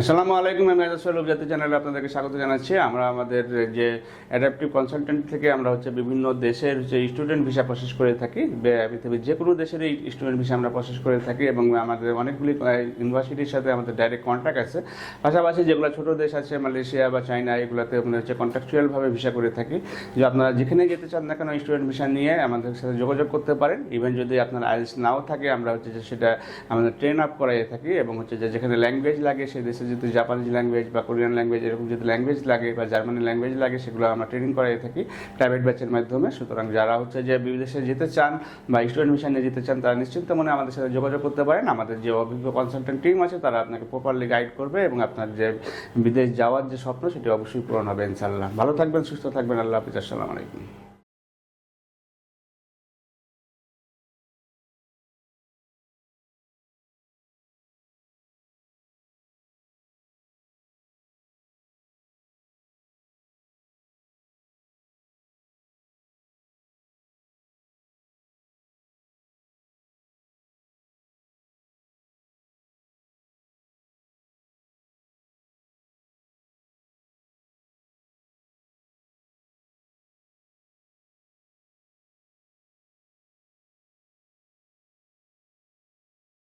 আসসালামু আলাইকুম আমি আজাদ সরুপ জাতীয় চ্যানেলে আপনাদেরকে স্বাগত জানাচ্ছি। আমরা আমাদের যে অ্যাডাপটিভ কনসালটেন্ট থেকে আমরা হচ্ছে বিভিন্ন দেশের যে স্টুডেন্ট ভিসা প্রসেস করে থাকি পৃথিবীর যে কোনো দেশের এই স্টুডেন্ট ভিসা আমরা প্রসেস করে থাকি এবং আমাদের অনেকগুলি ইউনিভার্সিটির সাথে আমাদের ডাইরেক্ট কন্ট্যাক্ট আছে। পাশাপাশি যেগুলো ছোটো দেশ আছে, মালয়েশিয়া বা চায়না, এগুলোতে আমরা হচ্ছে কন্ট্রাকচুয়ালভাবে ভিসা করে থাকি। যে আপনারা যেখানে যেতে চান না কেন স্টুডেন্ট ভিসা নিয়ে আমাদের সাথে যোগাযোগ করতে পারেন। ইভেন যদি আপনার আইএলস নাও থাকে, আমরা হচ্ছে যে সেটা আমাদের ট্রেন আপ করাই থাকি এবং হচ্ছে যে যেখানে ল্যাঙ্গুয়েজ লাগে, সেই দেশে যদি জাপানিজ ল্যাঙ্গুয়েজ বা কোরিয়ান ল্যাঙ্গুয়েজ এরকম যদি ল্যাঙ্গুয়েজ লাগে বা জার্মানি ল্যাঙ্গুয়েজ লাগে, সেগুলো আমরা ট্রেনিং করাই থাকি প্রাইভেট ব্যাচের মাধ্যমে। সুতরাং যারা হচ্ছে যে বিদেশে যেতে চান বা স্টুডেন্ট মিশনে যেতে চান, তারা নিশ্চিন্ত মনে আমাদের সাথে যোগাযোগ করতে পারেন। আমাদের যে অভিজ্ঞ কনসালটেন্ট টিম আছে, তারা আপনাকে প্রপারলি গাইড করবে এবং আপনার যে বিদেশ যাওয়ার যে স্বপ্ন, সেটি অবশ্যই পূরণ হবে ইনশাল্লাহ ভালো থাকবেন, সুস্থ থাকবেন। আল্লাহ হাফিজ। আসসালামু আলাইকুম।